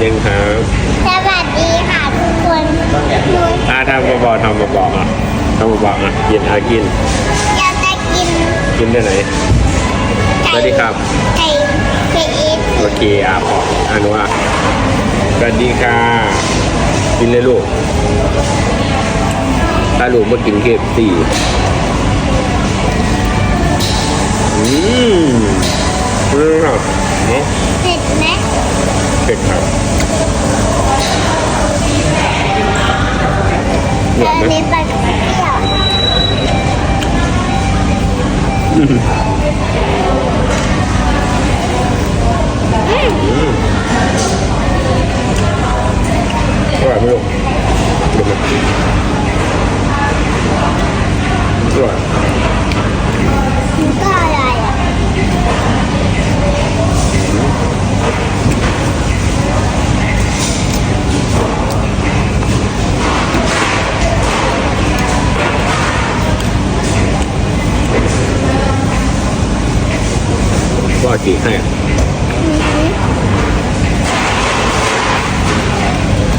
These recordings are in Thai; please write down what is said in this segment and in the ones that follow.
เย็นครับสวัสดีค่ะทุกคนหนูอ่าทำเบาๆทำเบาๆอะทำเบาๆอะกินอะกินอยากจะกินกินได้ไหนสวัสดีครับไก่เคเอฟโอเคอะพออ่านุอะสวัสดีค่ะกินเลยลูกถ้าลูกมากินเคฟซีอืมเรื่องครับเนาะเผ็ดไหมเผ็ดครับ หวาแล้นวไหมนี้ป ว่าจีให้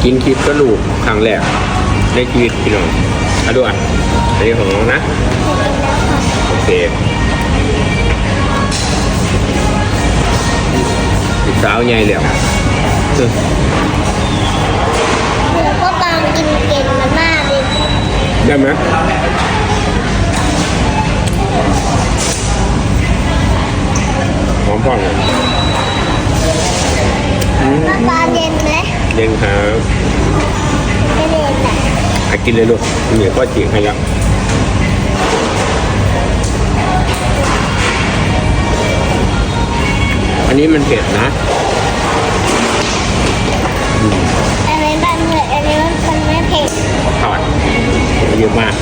กินคลิปกระลูกครั้งแรกในชีวิตพี่น้องอะดูอะอันนี้ของน้องนะ โอเคลูกสาวใหญ่แล้วเออหนูก็บางกินเก่งมันมากเลยได้ไหม หอมฟังเลยก็ปลาเย็นไหมเย็นครับไม่เย็นอะอะกินเลยลูกเหนียวก็จีให้แล้วอันนี้มันเผ็ดนะอันนี้มันเผ็ดอันนี้มันไม่เผ็ดทอดเยอะมาก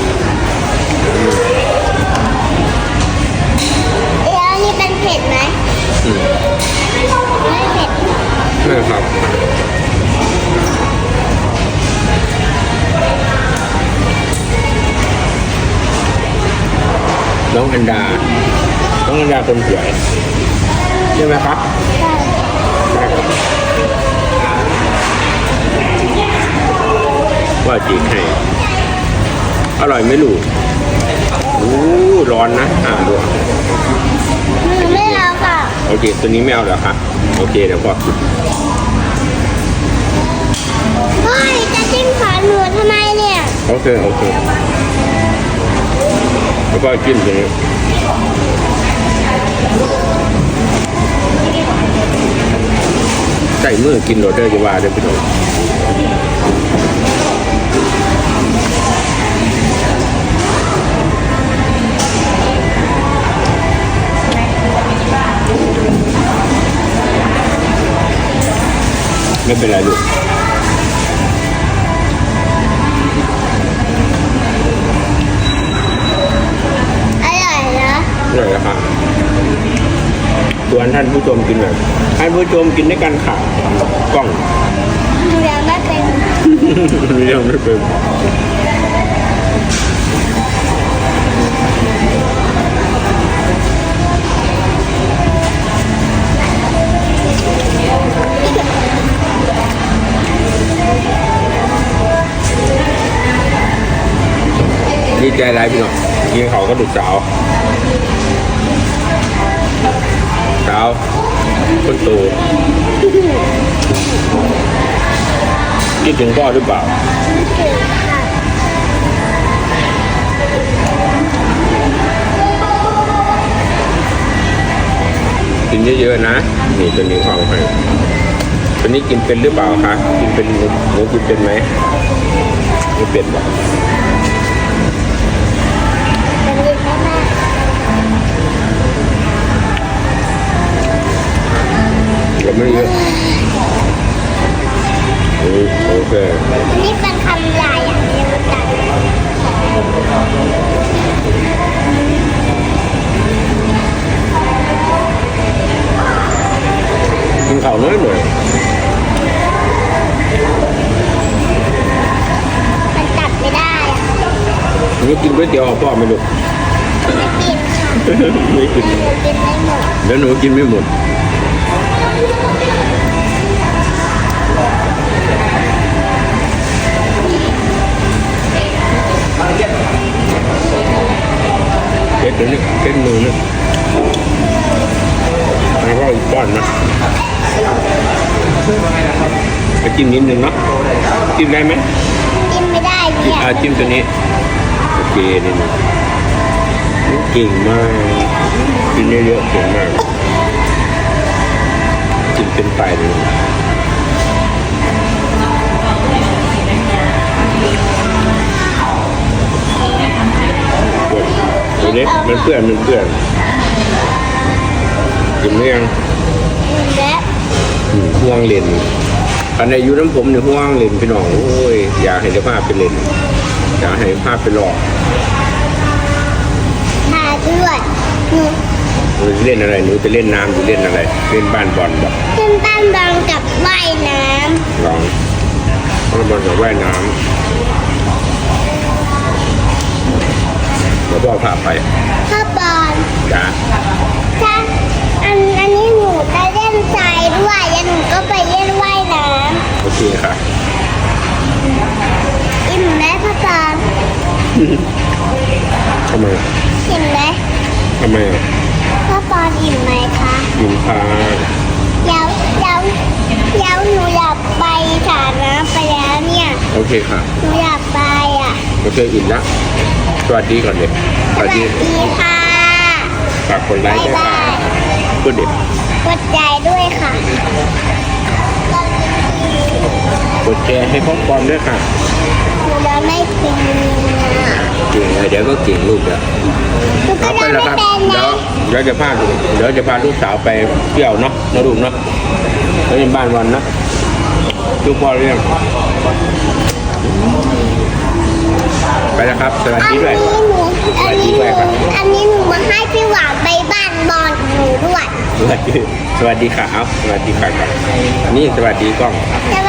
เอ๊ะอันนี้เป็นเผ็ดไหม อืมไม่เผ็ดนี่ครับน้องอันดา น้องอันดาคนสวยใช่ไหมครับใช่ครับว่าจีให้อร่อยไหมลูกอู้ร้อนนะ อ่าดู โอเค ตัวนี้ไม่เอาเหรอคะโอเค เดี๋ยวพอเฮ้ยจะจิ้มขาหนูทำไมเนี่ย โอเค โอเค แล้วก็จิ้มตรงนี้ใส่มือกินโรเดอร์จะว่าได้พี่น้อง ไม่เป็นไรลูกอร่อยเหรอนี่แหละครับส่วนท่านผู้ชมกินแบบท่านผู้ชมกินด้วยกันค่ะกล้องหนูยังไม่เป็นเรื่องไม่เป็น ใจไรพี่น้องกินเขาก็ดุสาวสาวคนโตคิดถึงพ่อหรือเปล่ากินเยอะๆนะนี่ตัวนี้ของให้ตัวนี้กินเป็นหรือเปล่าคะกินเป็นหมูกินเป็นไหมไม่เป็นหรอก เราไม่เยอะโอโอเคนี่เป็นคำใหญ่อย่างเดียวกันกินข้าวน้อยหน่อยมันตัดไม่ได้อะหนูกินก๋วยเตี๋ยวพ่อไหมลูกไม่กินค่ะไม่กินหนูกินไม่หมดแล้วหนูกินไม่หมด จิ้มนิดนึงเนาะจิ้มได้ไหมกินไม่ได้เนี่ยอ่าจิ้มตัวนี้โอเคนี่นะเก่งมากกินเยอะๆเก่งมากจิ้มเป็นไฟเลยเดี๋ยวนี้มันเปื่อนมันเปื่อนกินเรื่องและห่วงเลน อันในยุน้ำผมเนี่ยห่วงเลนพี่น้องโอ้ยอยากให้เจ้าภาพไปเล่นอยากให้ภาพไปหลอกทาด้วยหนูหนูจะเล่นอะไรหนูจะเล่นน้ำหรือเล่นอะไร เล่นบ้านบอลแบบขึ้นบ้านบอลกับว่ายน้ลองบ้านบอลกับว่ายน้ำแล้วก็พาไปำพ่อ อิ่มไหมทำไมอะพ่อบอลอิ่มไหมคะยินพาเดี๋ยวเดี๋ยวเดี๋ยวหนูอยากไปสระน้ำไปแล้วเนี่ย โอเคค่ะหนูอยากไปอะโอเคอิ่มละสวัสดีก่อนเด็กสสวัวัสสดีดีค่ะฝากกดไลบ๊าค์ยด้วยบาค่ะยพูดเด็กกดใจด้วยค่ะกดแชร์ให้พ่อปอนด้วยค่ะหนูจะไม่เป็นนะ เก่งเลยเดี๋ยวก็เก่งลูกเดี๋ยวหนูก็เอาไปจะแล้วไม่ครับเป็นเดี๋ยนะวเดี๋ยวจะพาลูกเดี๋ยวจะพาลูกสาวไปเที่ยวเนาะนะลูกเนาะแล้วในบ้านวันนะลูกพ่อเรียกไปแล้วครับสวัสอันดีนี้ด้วยหนูอันนี้หสวัสดีด้วยครันูบอันนี้หนูมาให้พี่หวานไปบ้านบอลหนูด้วยสวัสดีสวัสดีค่ะเอาสวัสดีค่ะก่อนนี่สวัสดีกล้องสวั